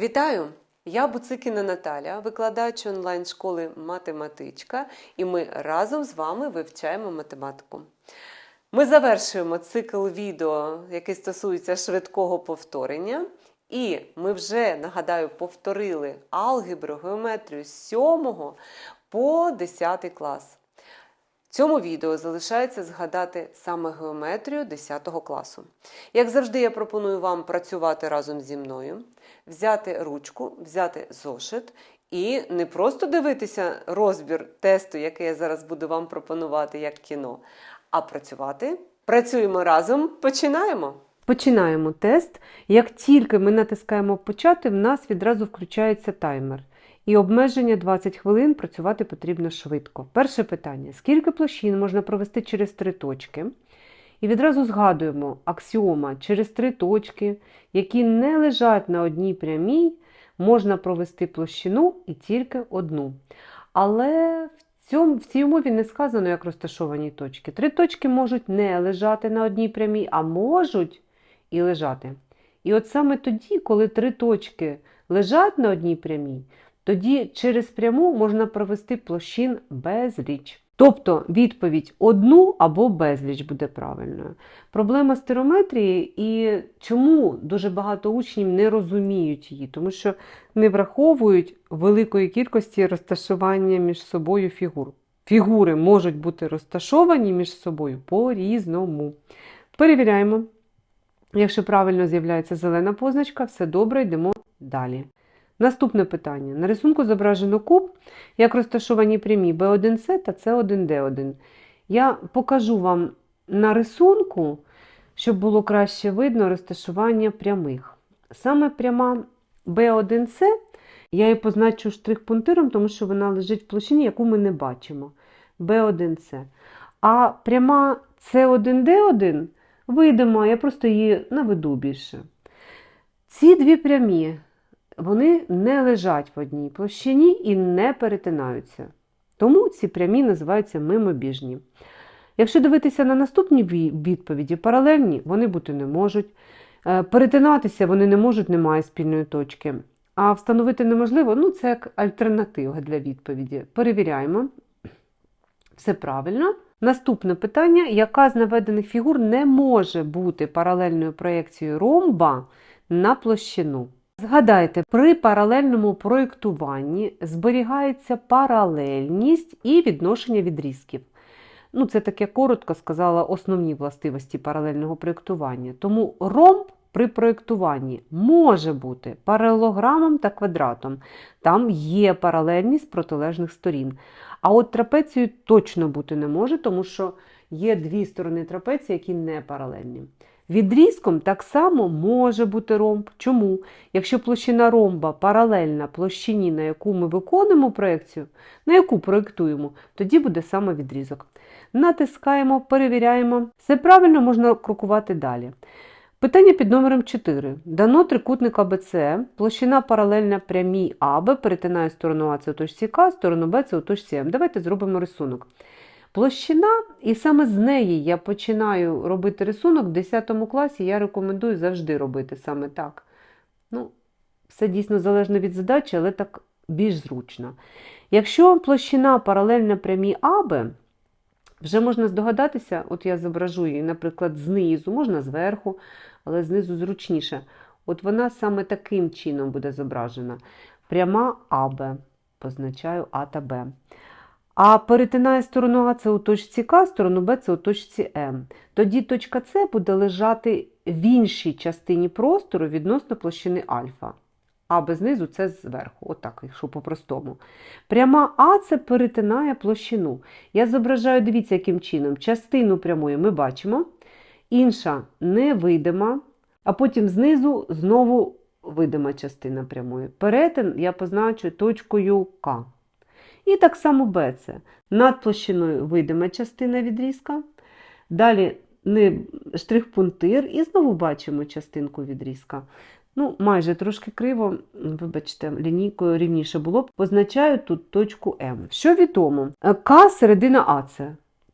Вітаю! Я Буцикіна Наталя, викладач онлайн-школи Математичка, і ми разом з вами вивчаємо математику. Ми завершуємо цикл відео, який стосується швидкого повторення. І ми вже, нагадаю, повторили алгебру, геометрію з 7 по 10 клас. В цьому відео залишається згадати саме геометрію 10 класу. Як завжди, я пропоную вам працювати разом зі мною, взяти ручку, взяти зошит і не просто дивитися розбір тесту, який я зараз буду вам пропонувати як кіно, а працювати. Працюємо разом, починаємо! Починаємо тест. Як тільки ми натискаємо почати, в нас відразу включається таймер. І обмеження 20 хвилин працювати потрібно швидко. Перше питання: скільки площин можна провести через три точки? І відразу згадуємо аксіома через три точки, які не лежать на одній прямій, можна провести площину і тільки одну. Але в, цьому, в цій умові не сказано, як розташовані точки. Три точки можуть не лежати на одній прямій, а можуть і лежати. І от саме тоді, коли три точки лежать на одній прямій, тоді через пряму можна провести площин безліч. Тобто відповідь одну або безліч буде правильною. Проблема стерометрії і чому дуже багато учнів не розуміють її, тому що не враховують великої кількості розташування між собою фігур. Фігури можуть бути розташовані між собою по-різному. Перевіряємо. Якщо правильно з'являється зелена позначка, все добре, йдемо далі. Наступне питання. На рисунку зображено куб, як розташовані прямі B1C та C1D1. Я покажу вам на рисунку, щоб було краще видно розташування прямих. Саме пряма B1C, я її позначу штрих-пунктиром, тому що вона лежить в площині, яку ми не бачимо. B1C. А пряма C1D1 видимо, я просто її наведу більше. Ці дві прямі вони не лежать в одній площині і не перетинаються. Тому ці прямі називаються мимобіжні. Якщо дивитися на наступні відповіді, паралельні вони бути не можуть. Перетинатися вони не можуть, немає спільної точки. А встановити неможливо ну це як альтернатива для відповіді. Перевіряємо. Все правильно. Наступне питання: яка з наведених фігур не може бути паралельною проєкцією ромба на площину? Згадайте, при паралельному проєктуванні зберігається паралельність і відношення відрізків. Ну, Це таке коротко сказала основні властивості паралельного проєктування. Тому ромб при проєктуванні може бути паралелограмом та квадратом. Там є паралельність протилежних сторін. А от трапецію точно бути не може, тому що є дві сторони трапеції, які не паралельні. Відрізком так само може бути ромб. Чому? Якщо площина ромба паралельна площині, на яку ми виконуємо проекцію, на яку проєктуємо, тоді буде саме відрізок. Натискаємо, перевіряємо. Все правильно можна крокувати далі. Питання під номером 4. Дано трикутник АБЦ, площина паралельна прямій АБ, перетинає сторону А це у точці К, сторону Б це у точці М. Давайте зробимо рисунок. Площина, і саме з неї я починаю робити рисунок в 10 класі, я рекомендую завжди робити саме так. Ну, Все дійсно залежно від задачі, але так більш зручно. Якщо площина паралельна прямій АБ, вже можна здогадатися, от я зображу її, наприклад, знизу, можна зверху, але знизу зручніше. От вона саме таким чином буде зображена. Пряма АБ, позначаю А та Б. А перетинає сторону А це у точці К, сторону Б це у точці М. Тоді точка С буде лежати в іншій частині простору відносно площини альфа. А без низу це зверху, отак, якщо по-простому. Пряма А це перетинає площину. Я зображаю, дивіться, яким чином. Частину прямої ми бачимо, інша невидима, а потім знизу знову видима частина прямої. Перетин я позначу точкою К. І так само Б це. Над площиною видима частина відрізка. Далі штрих-пунктир, і знову бачимо частинку відрізка. Ну, майже трошки криво, вибачте, лінійкою рівніше було б. Позначаю тут точку М. Що відомо? К середина АЦ.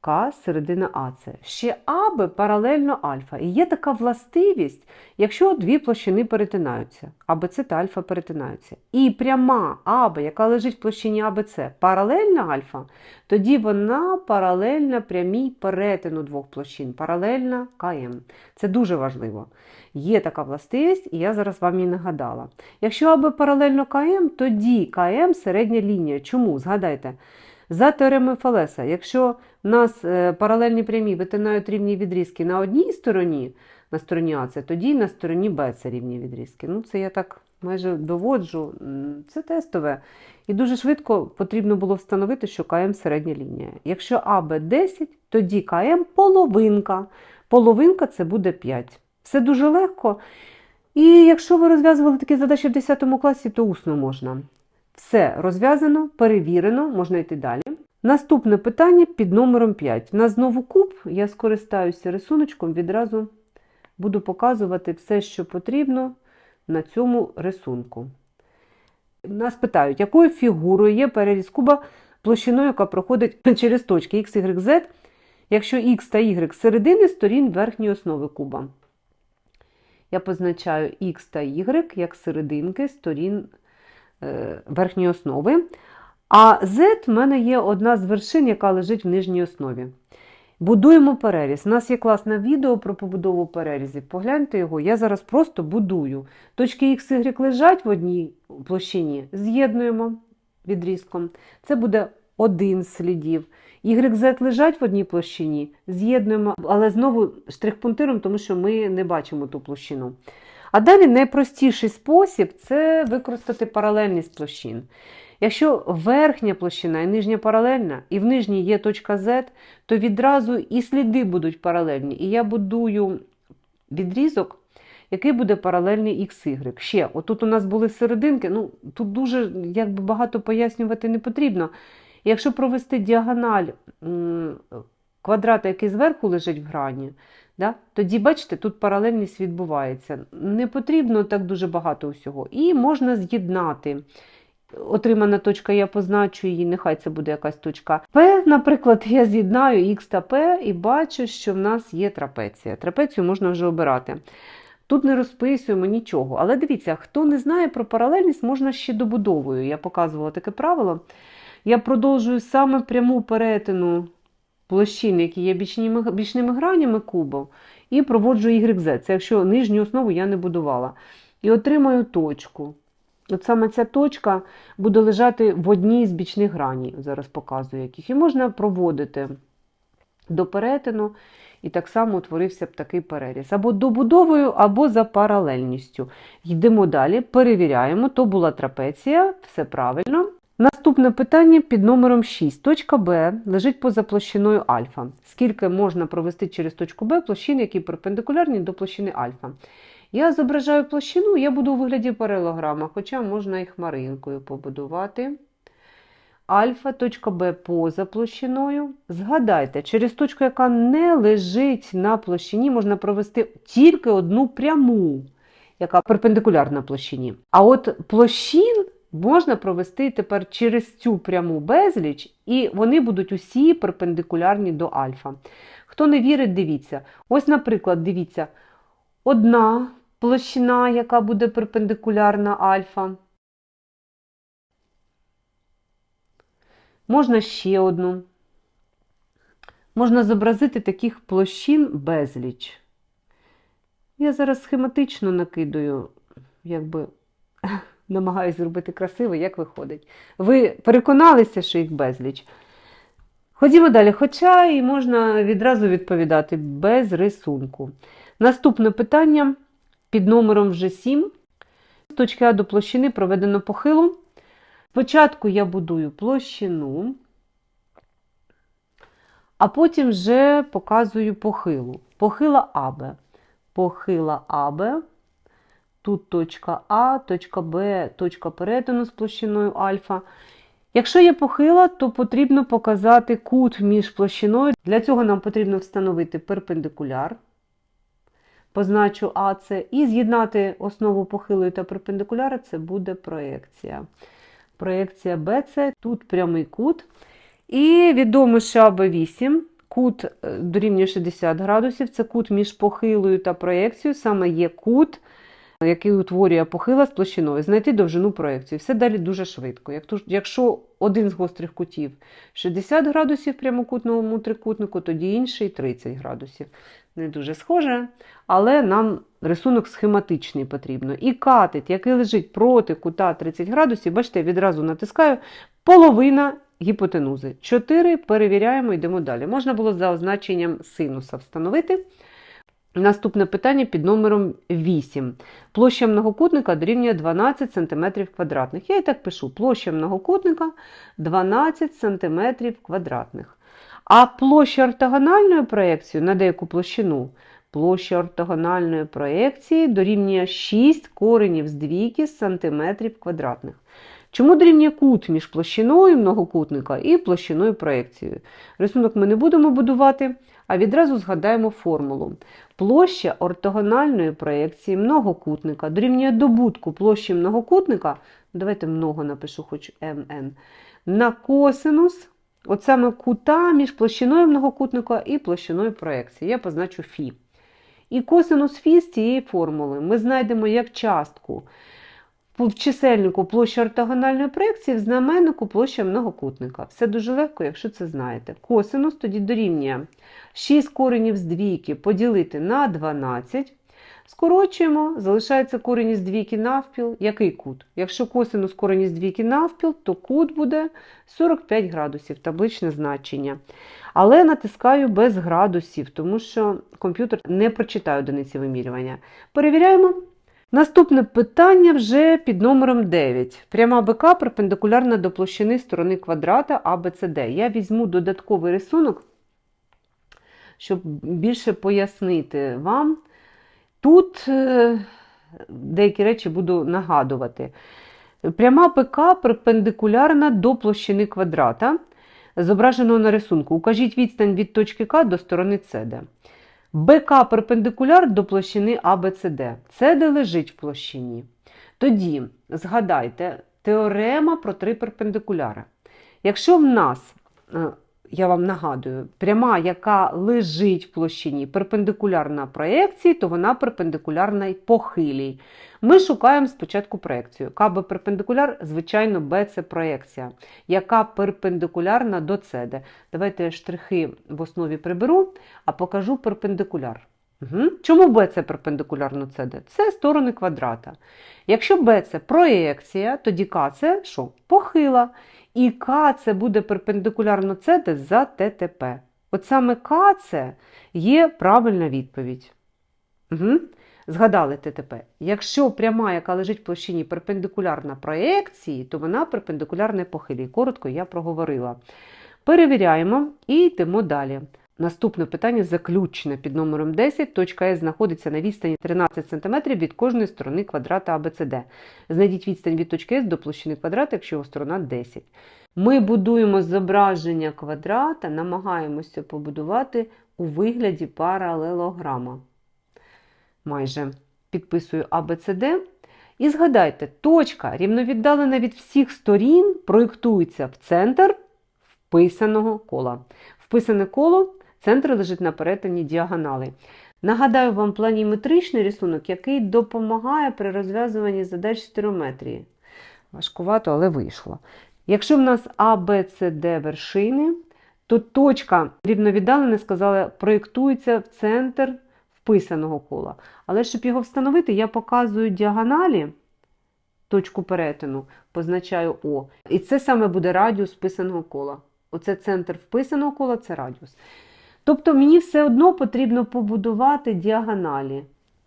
К середина АЦ. Ще АБ паралельно альфа. І є така властивість, якщо дві площини перетинаються, АБЦ та альфа перетинаються. І пряма АБ, яка лежить в площині АБЦ, паралельна альфа, тоді вона паралельна прямій перетину двох площин, паралельна КМ. Це дуже важливо. Є така властивість, і я зараз вам її нагадала. Якщо АБ паралельно КМ, тоді КМ середня лінія. Чому? Згадайте. За теоремою Фалеса, якщо в нас е, паралельні прямі витинають рівні відрізки на одній стороні, на стороні АЦ, тоді на стороні Б це рівні відрізки. Ну, це я так майже доводжу, це тестове. І дуже швидко потрібно було встановити, що КМ середня лінія. Якщо АБ 10, тоді КМ половинка. Половинка це буде 5. Все дуже легко. І якщо ви розв'язували такі задачі в 10 класі, то усно можна. Все розв'язано, перевірено, можна йти далі. Наступне питання під номером 5. У нас знову куб, я скористаюся рисуночком, відразу буду показувати все, що потрібно на цьому рисунку. Нас питають, якою фігурою є переріз куба площиною, яка проходить через точки X, Y, Z, якщо X та Y середини сторін верхньої основи куба. Я позначаю X та Y як серединки сторін верхньої основи. А Z в мене є одна з вершин, яка лежить в нижній основі. Будуємо переріз. У нас є класне відео про побудову перерізів. Погляньте його, я зараз просто будую. Точки X, Y лежать в одній площині, з'єднуємо відрізком. Це буде один з слідів. YZ лежать в одній площині, з'єднуємо, але знову штрих-пунктиром, тому що ми не бачимо ту площину. А далі найпростіший спосіб це використати паралельність площин. Якщо верхня площина і нижня паралельна, і в нижній є точка Z, то відразу і сліди будуть паралельні. І я будую відрізок, який буде паралельний XY. Ще, отут у нас були серединки, ну тут дуже якби, багато пояснювати не потрібно. Якщо провести діагональ квадрата, який зверху лежить в грані, Да? Тоді, бачите, тут паралельність відбувається. Не потрібно так дуже багато усього. І можна з'єднати. Отримана точка, я позначу її, нехай це буде якась точка П. Наприклад, я з'єднаю Х та П і бачу, що в нас є трапеція. Трапецію можна вже обирати. Тут не розписуємо нічого. Але дивіться, хто не знає про паралельність, можна ще добудовою. Я показувала таке правило. Я продовжую саме пряму перетину площин, які є бічними, бічними гранями кубу, і проводжу YZ. Це якщо нижню основу я не будувала. І отримаю точку. От саме ця точка буде лежати в одній з бічних граней, зараз показую яких. І можна проводити до перетину, і так само утворився б такий переріз. Або добудовою, або за паралельністю. Йдемо далі, перевіряємо, то була трапеція, все правильно. Наступне питання під номером 6. Точка Б лежить поза площиною альфа. Скільки можна провести через точку Б площин, які перпендикулярні до площини альфа? Я зображаю площину, я буду у вигляді паралограма, хоча можна і хмаринкою побудувати. Альфа, точка Б поза площиною. Згадайте, через точку, яка не лежить на площині, можна провести тільки одну пряму, яка перпендикулярна площині. А от площин можна провести тепер через цю пряму безліч, і вони будуть усі перпендикулярні до альфа. Хто не вірить, дивіться. Ось, наприклад, дивіться, одна площина, яка буде перпендикулярна альфа. Можна ще одну. Можна зобразити таких площин безліч. Я зараз схематично накидаю, якби намагаюсь зробити красиво, як виходить. Ви переконалися, що їх безліч. Ходімо далі, хоча і можна відразу відповідати без рисунку. Наступне питання під номером вже 7. З точки А до площини проведено похилу. Спочатку я будую площину, а потім вже показую похилу. Похила АБ. Похила АБ. Тут точка А, точка Б, точка перетину з площиною альфа. Якщо є похила, то потрібно показати кут між площиною. Для цього нам потрібно встановити перпендикуляр, позначу АЦ, і з'єднати основу похилої та перпендикуляра це буде проекція. Проекція BC, тут прямий кут. І відомо, що АБ8, кут е, дорівнює 60 градусів, це кут між похилою та проєкцією, саме є кут, який утворює похила з площиною. Знайти довжину проєкції. Все далі дуже швидко. Якщо один з гострих кутів 60 градусів прямокутному трикутнику, тоді інший 30 градусів. Не дуже схоже, але нам рисунок схематичний потрібно. І катет, який лежить проти кута 30 градусів, бачите, відразу натискаю половина гіпотенузи. 4 перевіряємо, йдемо далі. Можна було за означенням синуса встановити. Наступне питання під номером 8. Площа многокутника дорівнює 12 см квадратних. Я і так пишу: площа многокутника 12 см квадратних. А площа ортогональної проєкції на деяку площину. Площа ортогональної проєкції дорівнює 6 коренів з двійки сантиметрів квадратних. Чому дорівнює кут між площиною многокутника і площиною проєкцією? Рисунок ми не будемо будувати, а відразу згадаємо формулу. Площа ортогональної проєкції многокутника дорівнює добутку площі многокутника, давайте много напишу, хоч МН, на косинус, от саме кута між площиною многокутника і площиною проєкції. Я позначу Фі. І косинус Фі з цієї формули ми знайдемо як частку в чисельнику площа ортогональної проєкції, в знаменнику площа многокутника. Все дуже легко, якщо це знаєте. Косинус тоді дорівнює 6 коренів з двійки поділити на 12. Скорочуємо, залишається корінь із двійки навпіл. Який кут? Якщо косинус корінь із двійки навпіл, то кут буде 45 градусів, табличне значення. Але натискаю без градусів, тому що комп'ютер не прочитає одиниці вимірювання. Перевіряємо. Наступне питання вже під номером 9. Пряма БК перпендикулярна до площини сторони квадрата АБЦД. Я візьму додатковий рисунок, щоб більше пояснити вам. Тут е, деякі речі буду нагадувати. Пряма ПК перпендикулярна до площини квадрата, зображеного на рисунку. Укажіть відстань від точки К до сторони СД. БК перпендикуляр до площини АБЦД. СД лежить в площині. Тоді згадайте теорема про три перпендикуляри. Якщо в нас, е, я вам нагадую, пряма, яка лежить в площині перпендикулярна проєкції, то вона перпендикулярна й похилій. Ми шукаємо спочатку проєкцію. КБ перпендикуляр, звичайно, Б це проєкція, яка перпендикулярна до СД. Давайте я штрихи в основі приберу, а покажу перпендикуляр. Угу. Чому Б це перпендикулярно СД? Це сторони квадрата. Якщо Б це проєкція, тоді К це що? Похила. І К це буде перпендикулярно СД за ТТП. От саме К це є правильна відповідь. Угу. Згадали ТТП. Якщо пряма, яка лежить в площині перпендикулярна проєкції, то вона перпендикулярна похилі. Коротко я проговорила. Перевіряємо і йдемо далі. Наступне питання заключне під номером 10. Точка С знаходиться на відстані 13 см від кожної сторони квадрата АБЦД. Знайдіть відстань від точки С до площини квадрата, якщо його сторона 10. Ми будуємо зображення квадрата, намагаємося побудувати у вигляді паралелограма. Майже підписую АБЦД. І згадайте, точка рівновіддалена від всіх сторін проєктується в центр вписаного кола. Вписане коло, центр лежить на перетині діагонали. Нагадаю вам планіметричний рисунок, який допомагає при розв'язуванні задач стереометрії. Важкувато, але вийшло. Якщо в нас А, Б, С, Д вершини, то точка рівновіддалена, сказала, проєктується в центр вписаного кола. Але щоб його встановити, я показую діагоналі, точку перетину, позначаю О. І це саме буде радіус вписаного кола. Оце центр вписаного кола це радіус. Тобто мені все одно потрібно побудувати діагоналі.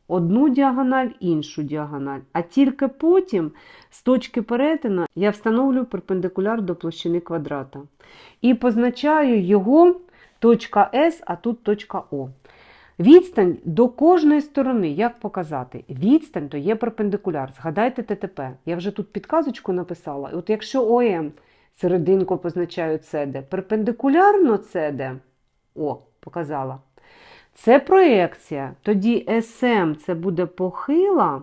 Одну діагональ, іншу діагональ. А тільки потім з точки перетину я встановлю перпендикуляр до площини квадрата. І позначаю його точка С, а тут точка О. Відстань до кожної сторони, як показати? Відстань то є перпендикуляр. Згадайте ТТП. Я вже тут підказочку написала. От якщо ОМ серединку позначаю СД, перпендикулярно СД, о, показала. Це проєкція. Тоді СМ це буде похила,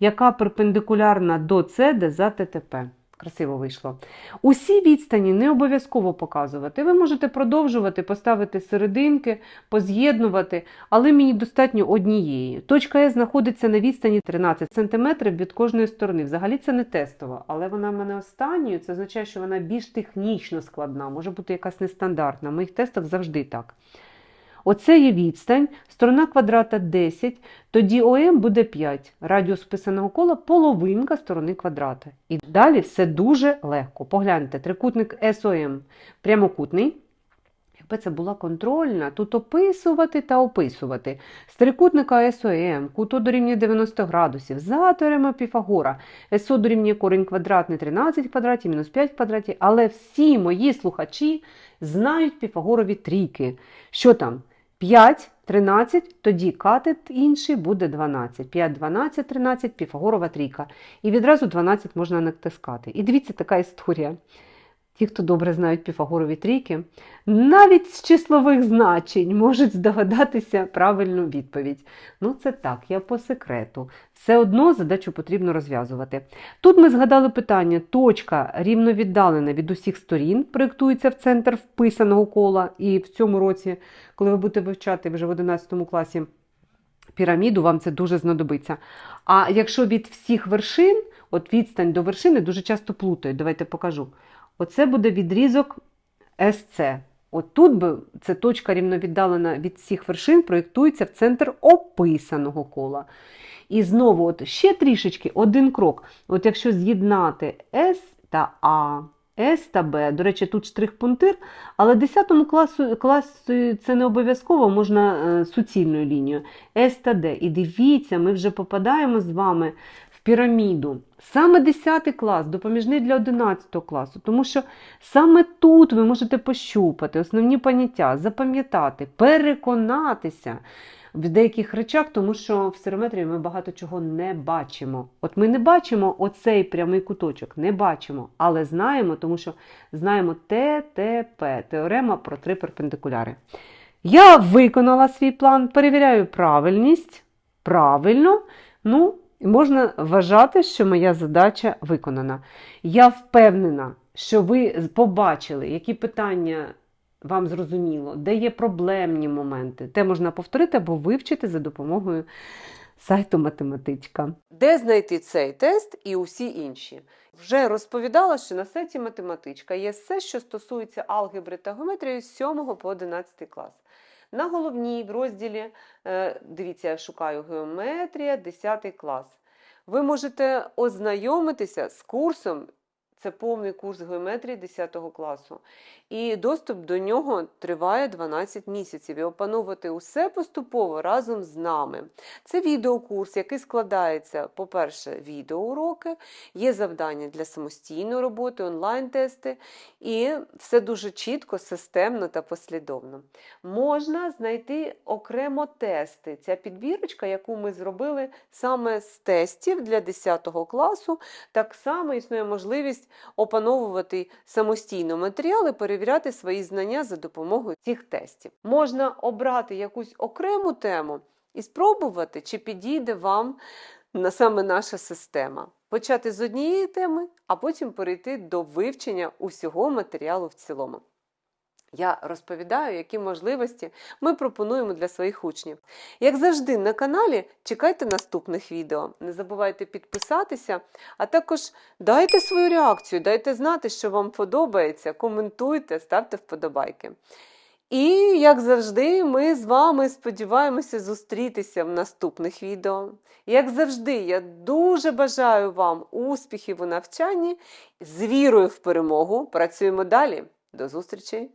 яка перпендикулярна до CD за ТТП. Красиво вийшло. Усі відстані не обов'язково показувати. Ви можете продовжувати, поставити серединки, поз'єднувати, але мені достатньо однієї. Точка Е знаходиться на відстані 13 см від кожної сторони. Взагалі це не тестова, але вона в мене останньою. Це означає, що вона більш технічно складна, може бути якась нестандартна. В моїх тестах завжди так. Оце є відстань, сторона квадрата 10, тоді ОМ буде 5. Радіус вписаного кола половинка сторони квадрата. І далі все дуже легко. Погляньте, трикутник СОМ прямокутний. Якби це була контрольна, тут описувати та описувати. З трикутника СОМ, куто дорівнює 90 градусів, за теорема Піфагора, СО дорівнює корінь квадратний 13 квадратів, мінус 5 квадратів, але всі мої слухачі знають Піфагорові трійки. Що там? 5, 13, тоді катет інший буде 12. 5, 12, 13, Піфагорова трійка. І відразу 12 можна натискати. І дивіться, така історія. Ті, хто добре знають Піфагорові трійки, навіть з числових значень можуть здогадатися правильну відповідь. Ну, це так, я по секрету. Все одно задачу потрібно розв'язувати. Тут ми згадали питання: точка рівновіддалена від усіх сторін, проєктується в центр вписаного кола. І в цьому році, коли ви будете вивчати вже в 11 класі піраміду, вам це дуже знадобиться. А якщо від всіх вершин, от відстань до вершини дуже часто плутають. Давайте покажу. Оце буде відрізок СЦ. От тут би це точка рівновіддалена від всіх вершин, проєктується в центр описаного кола. І знову, от ще трішечки, один крок. От якщо з'єднати С та А, С Б, до речі, тут штрих-пунктир, але 10 класу, класу це не обов'язково, можна е, суцільною лінією. С Д. І дивіться, ми вже попадаємо з вами в піраміду. Саме 10 клас, допоміжний для 11 класу, тому що саме тут ви можете пощупати основні поняття, запам'ятати, переконатися в деяких речах, тому що в сирометрії ми багато чого не бачимо. От ми не бачимо оцей прямий куточок, не бачимо, але знаємо, тому що знаємо ТТП, теорема про три перпендикуляри. Я виконала свій план, перевіряю правильність. Правильно. Ну, можна вважати, що моя задача виконана. Я впевнена, що ви побачили, які питання вам зрозуміло, де є проблемні моменти. Те можна повторити або вивчити за допомогою сайту математичка. Де знайти цей тест і усі інші? Вже розповідала, що на сайті математичка є все, що стосується алгебри та геометрії з 7 по 11 клас. На головній в розділі, е, дивіться, я шукаю геометрія, 10 клас. Ви можете ознайомитися з курсом. Це повний курс геометрії 10 класу. І доступ до нього триває 12 місяців. І опановувати усе поступово разом з нами. Це відеокурс, який складається, по-перше, відеоуроки, є завдання для самостійної роботи, онлайн-тести, і все дуже чітко, системно та послідовно. Можна знайти окремо тести. Ця підбірочка, яку ми зробили саме з тестів для 10 класу, так само існує можливість опановувати самостійно матеріали, перевіряти свої знання за допомогою цих тестів. Можна обрати якусь окрему тему і спробувати, чи підійде вам саме наша система. Почати з однієї теми, а потім перейти до вивчення усього матеріалу в цілому. Я розповідаю, які можливості ми пропонуємо для своїх учнів. Як завжди, на каналі чекайте наступних відео. Не забувайте підписатися, а також дайте свою реакцію, дайте знати, що вам подобається, коментуйте, ставте вподобайки. І, як завжди, ми з вами сподіваємося зустрітися в наступних відео. Як завжди, я дуже бажаю вам успіхів у навчанні з вірою в перемогу. Працюємо далі. До зустрічі!